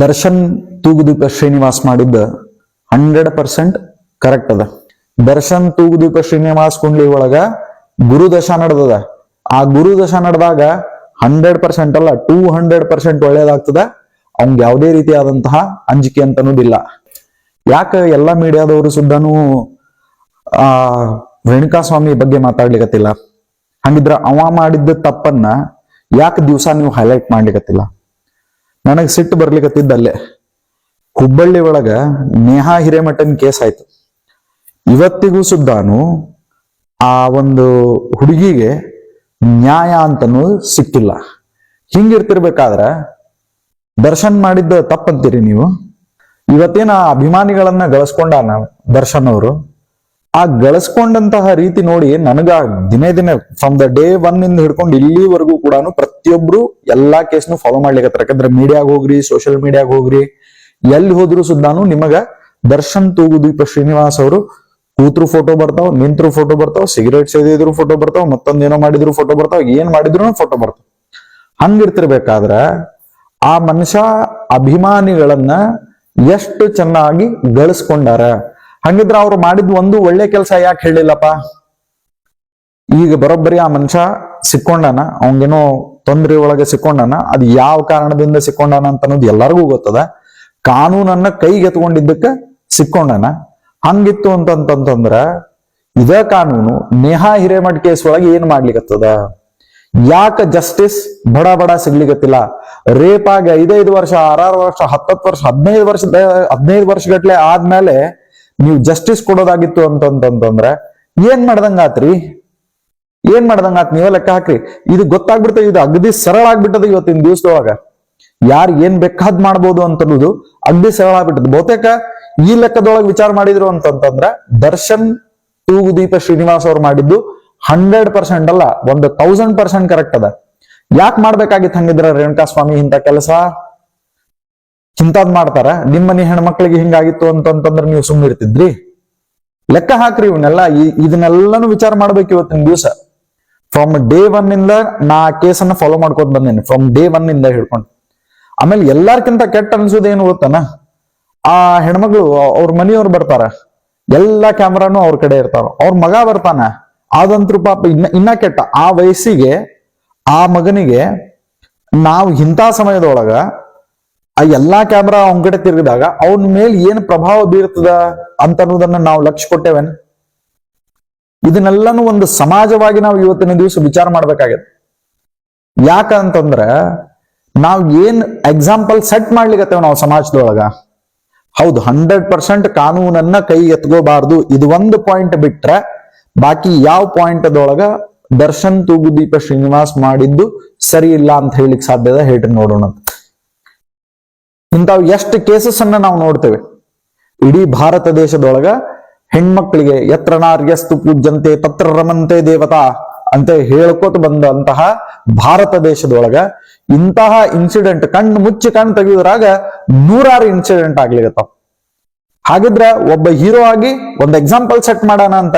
ದರ್ಶನ್ ತೂಗುದೀಪ ಶ್ರೀನಿವಾಸ್ ಮಾಡಿದ್ದ hundred percent correct ಅದ. ದರ್ಶನ್ ತೂಗುದೀಪ ಶ್ರೀನಿವಾಸ್ ಕುಂಡ್ಲಿ ಒಳಗ ಗುರುದಶ ನಡೆದದ. ಆ ಗುರುದಶ ನಡೆದಾಗ ಹಂಡ್ರೆಡ್ ಪರ್ಸೆಂಟ್ ಅಲ್ಲ ಟೂ ಹಂಡ್ರೆಡ್ ಪರ್ಸೆಂಟ್ ಒಳ್ಳೇದಾಗ್ತದ. ಅವ್ನ್ ಯಾವುದೇ ರೀತಿಯಾದಂತಹ ಅಂಜಿಕೆ ಅಂತ ಅನ್ನೋದಿಲ್ಲ. ಯಾಕ ಎಲ್ಲ ಮೀಡಿಯಾದವರು ಸುದ್ದಾನು ಆ, ರೇಣುಕಾಸ್ವಾಮಿ ಬಗ್ಗೆ ಮಾತಾಡ್ಲಿಕತ್ತಿಲ್ಲ. ಹಂಗಿದ್ರ ಅವ ಮಾಡಿದ್ದ ತಪ್ಪನ್ನ ಯಾಕೆ ದಿವಸ ನೀವು ಹೈಲೈಟ್ ಮಾಡ್ಲಿಕತ್ತಿಲ್ಲ? ನನಗ್ ಸಿಟ್ಟು ಬರ್ಲಿಕತ್ತಿದ್ದಲ್ಲೇ. ಹುಬ್ಬಳ್ಳಿ ಒಳಗ ನೇಹಾ ಹಿರೇಮಠನ್ ಕೇಸ್ ಆಯ್ತು. ಇವತ್ತಿಗೂ ಸುದ್ದಾನು ಆ ಒಂದು ಹುಡುಗಿಗೆ ನ್ಯಾಯ ಅಂತನೂ ಸಿಕ್ಕಿಲ್ಲ. ಹಿಂಗಿರ್ತಿರ್ಬೇಕಾದ್ರ ದರ್ಶನ್ ಮಾಡಿದ್ದ ತಪ್ಪಂತೀರಿ ನೀವು. ಇವತ್ತೇನ ಅಭಿಮಾನಿಗಳನ್ನ ನಾವು ದರ್ಶನ್ ಅವರು. ಆ ಗಳಿಸ್ಕೊಂಡಂತಹ ರೀತಿ ನೋಡಿ ನನಗ ದಿನೇ ದಿನೇ ಫ್ರಮ್ ದ ಡೇ ಒನ್ ಇಂದ ಹಿಡ್ಕೊಂಡು ಇಲ್ಲಿವರೆಗೂ ಕೂಡ ಪ್ರತಿಯೊಬ್ರು ಎಲ್ಲಾ ಕೇಸ್ನು ಫಾಲೋ ಮಾಡ್ಲಿಕ್ಕೆ ಯಾಕಂದ್ರೆ ಮೀಡಿಯಾಗ ಹೋಗ್ರಿ ಸೋಷಿಯಲ್ ಮೀಡಿಯಾಗ ಹೋಗ್ರಿ, ಎಲ್ಲಿ ಹೋದ್ರು ಸುದ್ದಾನು ನಿಮಗ ದರ್ಶನ್ ತೂಗುದೀಪ ಶ್ರೀನಿವಾಸ್ ಅವರು ಕೂತ್ರು ಫೋಟೋ ಬರ್ತಾವ, ನಿಂತ್ರು ಫೋಟೋ ಬರ್ತಾವ ಸಿಗರೇಟ್ ಸೇದಿದ್ರು ಫೋಟೋ ಬರ್ತಾವ ಮತ್ತೊಂದೇನೋ ಮಾಡಿದ್ರು ಫೋಟೋ ಬರ್ತಾವ, ಏನ್ ಮಾಡಿದ್ರು ಫೋಟೋ ಬರ್ತಾವ. ಹಂಗಿರ್ತಿರ್ಬೇಕಾದ್ರ ಆ ಮನುಷ್ಯ ಅಭಿಮಾನಿಗಳನ್ನ ಎಷ್ಟು ಚೆನ್ನಾಗಿ ಗಳಿಸ್ಕೊಂಡಾರ ಹಂಗಿದ್ರ ಅವ್ರು ಮಾಡಿದ್ ಒಂದು ಒಳ್ಳೆ ಕೆಲಸ ಯಾಕೆ ಹೇಳಿಲ್ಲಪ್ಪ? ಈಗ ಬರೋಬ್ಬರಿ ಆ ಮನುಷ್ಯ ಸಿಕ್ಕೊಂಡಾನ ಅವಂಗೇನೋ ತೊಂದರೆ ಒಳಗೆ ಸಿಕ್ಕೊಂಡಾನ, ಅದು ಯಾವ ಕಾರಣದಿಂದ ಸಿಕ್ಕೊಂಡಾನ ಅಂತ ಅನ್ನೋದು ಎಲ್ಲರಿಗೂ ಗೊತ್ತದ. ಕಾನೂನನ್ನ ಕೈಗೆ ಎತ್ಕೊಂಡಿದ್ದಕ್ಕ ಸಿಕ್ಕೊಂಡಾನ. ಹಂಗಿತ್ತು ಅಂತಂತಂದ್ರ ಇದ ಕಾನೂನು ನೇಹಾ ಹಿರೇಮಠ ಕೇಸ್ ಒಳಗೆ ಏನ್ ಮಾಡ್ಲಿಕತ್ತದ? ಯಾಕ ಜಸ್ಟಿಸ್ ಬಡ ಬಡ ಸಿಗ್ಲಿಕತ್ತಿಲ್ಲ? ರೇಪ್ ಆಗಿ ಐದೈದು ವರ್ಷ, ಆರಾರು ವರ್ಷ, ಹತ್ತತ್ತು ವರ್ಷ, ಹದಿನೈದು ವರ್ಷದ, ಹದಿನೈದು ವರ್ಷಗಟ್ಲೆ ಆದ್ಮೇಲೆ ನೀವು ಜಸ್ಟಿಸ್ ಕೊಡೋದಾಗಿತ್ತು ಅಂತಂತಂದ್ರೆ ಏನ್ ಮಾಡ್ದಂಗಾತ್ರಿ ಏನ್ ಮಾಡ್ದಂಗಾತ್ ನೀವೇ ಲೆಕ್ಕ ಹಾಕ್ರಿ. ಇದು ಗೊತ್ತಾಗ್ಬಿಡ್ತದೆ ಇದು, ಅಗದಿ ಸರಳ ಆಗ್ಬಿಟ್ಟದ ಇವತ್ತಿನ ದಿವಸದೊಳಗ. ಯಾರು ಏನ್ ಬೇಕಾದ್ ಮಾಡ್ಬೋದು ಅಂತನ್ನೋದು ಅಗದಿ ಸರಳ ಆಗ್ಬಿಟ್ಟದ. ಬಹುತೇಕ ಈ ಲೆಕ್ಕದೊಳಗೆ ವಿಚಾರ ಮಾಡಿದ್ರು ಅಂತಂತಂದ್ರ ದರ್ಶನ್ ತೂಗುದೀಪ ಶ್ರೀನಿವಾಸ್ ಅವ್ರು ಮಾಡಿದ್ದು ಹಂಡ್ರೆಡ್ ಪರ್ಸೆಂಟ್ ಅಲ್ಲ, ಒಂದು ತೌಸಂಡ್ ಪರ್ಸೆಂಟ್ ಕರೆಕ್ಟ್ ಅದ. ಯಾಕೆ ಮಾಡ್ಬೇಕಾಗಿತ್ತು ಹಂಗಿದ್ರ ರೇಣುಕಾ ಸ್ವಾಮಿ ಇಂಥ ಕೆಲಸ? ಇಂಥದ್ ಮಾಡ್ತಾರ, ನಿಮ್ಮ ಮನೆ ಹೆಣ್ಮಕ್ಳಿಗೆ ಹಿಂಗಾಗಿತ್ತು ಅಂತಂತಂದ್ರೆ ನೀವು ಸುಮ್ಮನೆ ಇರ್ತಿದ್ರಿ? ಲೆಕ್ಕ ಹಾಕ್ರಿ ಇವನ್ನೆಲ್ಲ ಇದನ್ನೆಲ್ಲಾನು ವಿಚಾರ ಮಾಡ್ಬೇಕು ಇವತ್ತಿನ ದಿವಸ. ಫ್ರಮ್ ಡೇ ಒನ್ ಇಂದ ನಾ ಕೇಸನ್ನ ಫಾಲೋ ಮಾಡ್ಕೋತ ಬಂದೇನೆ. ಫ್ರಮ್ ಡೇ ಒನ್ ಇಂದ ಹಿಡ್ಕೊಂಡು ಆಮೇಲೆ ಎಲ್ಲಾರ್ಕಿಂತ ಕೆಟ್ಟ ಅನ್ಸೋದೇನು ಗೊತ್ತಾನ? ಆ ಹೆಣ್ಮಗಳು, ಅವ್ರ ಮನೆಯವ್ರು ಬರ್ತಾರ. ಎಲ್ಲಾ ಕ್ಯಾಮ್ರಾನು ಅವ್ರ ಕಡೆ ಇರ್ತಾರ ಅವ್ರ ಮಗ ಬರ್ತಾನ. ಆದಂತ್ರು ಪಾಪ ಇನ್ನ ಇನ್ನ ಕೆಟ್ಟ. ಆ ವಯಸ್ಸಿಗೆ, ಆ ಮಗನಿಗೆ ನಾವು ಇಂಥ ಸಮಯದೊಳಗ ಆ ಎಲ್ಲಾ ಕ್ಯಾಮ್ರಾ ಅವನ್ ಕಡೆ ತಿರುಗಿದಾಗ ಅವನ ಮೇಲೆ ಏನ್ ಪ್ರಭಾವ ಬೀರ್ತದ ಅಂತ ಅನ್ನೋದನ್ನ ನಾವು ಲಕ್ಷ್ಯ ಕೊಟ್ಟೇವೇನ್? ಇದನ್ನೆಲ್ಲಾನು ಒಂದು ಸಮಾಜವಾಗಿ ನಾವು ಇವತ್ತಿನ ದಿವಸ ವಿಚಾರ ಮಾಡ್ಬೇಕಾಗತ್ತೆ ಯಾಕಂತಂದ್ರ ನಾವ್ ಏನ್ ಎಕ್ಸಾಂಪಲ್ ಸೆಟ್ ಮಾಡ್ಲಿಕ್ಕೆ ನಾವು ಸಮಾಜದೊಳಗ? ಹೌದು ಹಂಡ್ರೆಡ್ ಪರ್ಸೆಂಟ್ ಕಾನೂನನ್ನ ಕೈ ಎತ್ಕೋಬಾರ್ದು ಇದು ಒಂದು ಪಾಯಿಂಟ್ ಬಿಟ್ರೆ ಬಾಕಿ ಯಾವ ಪಾಯಿಂಟ್ ಅದೊಳಗ ದರ್ಶನ್ ತೂಗುದೀಪ ಶ್ರೀನಿವಾಸ್ ಮಾಡಿದ್ದು ಸರಿ ಇಲ್ಲ ಅಂತ ಹೇಳಿಕ್ ಸಾಧ್ಯದ ಹೇಳಿ ನೋಡೋಣ ಇಂಥವ್ ಎಷ್ಟು ಕೇಸಸ್ ಅನ್ನ ನಾವು ನೋಡ್ತೇವೆ? ಇಡೀ ಭಾರತ ದೇಶದೊಳಗ ಹೆಣ್ಮಕ್ಳಿಗೆ ಎತ್ರ ನಾರ್ಯಸ್ತು ಪೂಜ್ಯಂತೆ ತತ್ರ ರಮಂತೆ ದೇವತಾ ಅಂತ ಹೇಳ್ಕೊತ ಬಂದಂತಹ ಭಾರತ ದೇಶದೊಳಗ ಇಂತಹ ಇನ್ಸಿಡೆಂಟ್ ಕಣ್ಣು ಮುಚ್ಚಿ ಕಣ್ಣು ತೆಗೆಯುದ್ರಾಗ ನೂರಾರು ಇನ್ಸಿಡೆಂಟ್ ಆಗ್ಲಿಗತ್ತಾವ ಹಾಗಿದ್ರ ಒಬ್ಬ ಹೀರೋ ಆಗಿ ಒಂದು ಎಕ್ಸಾಂಪಲ್ ಸೆಟ್ ಮಾಡೋಣ ಅಂತ.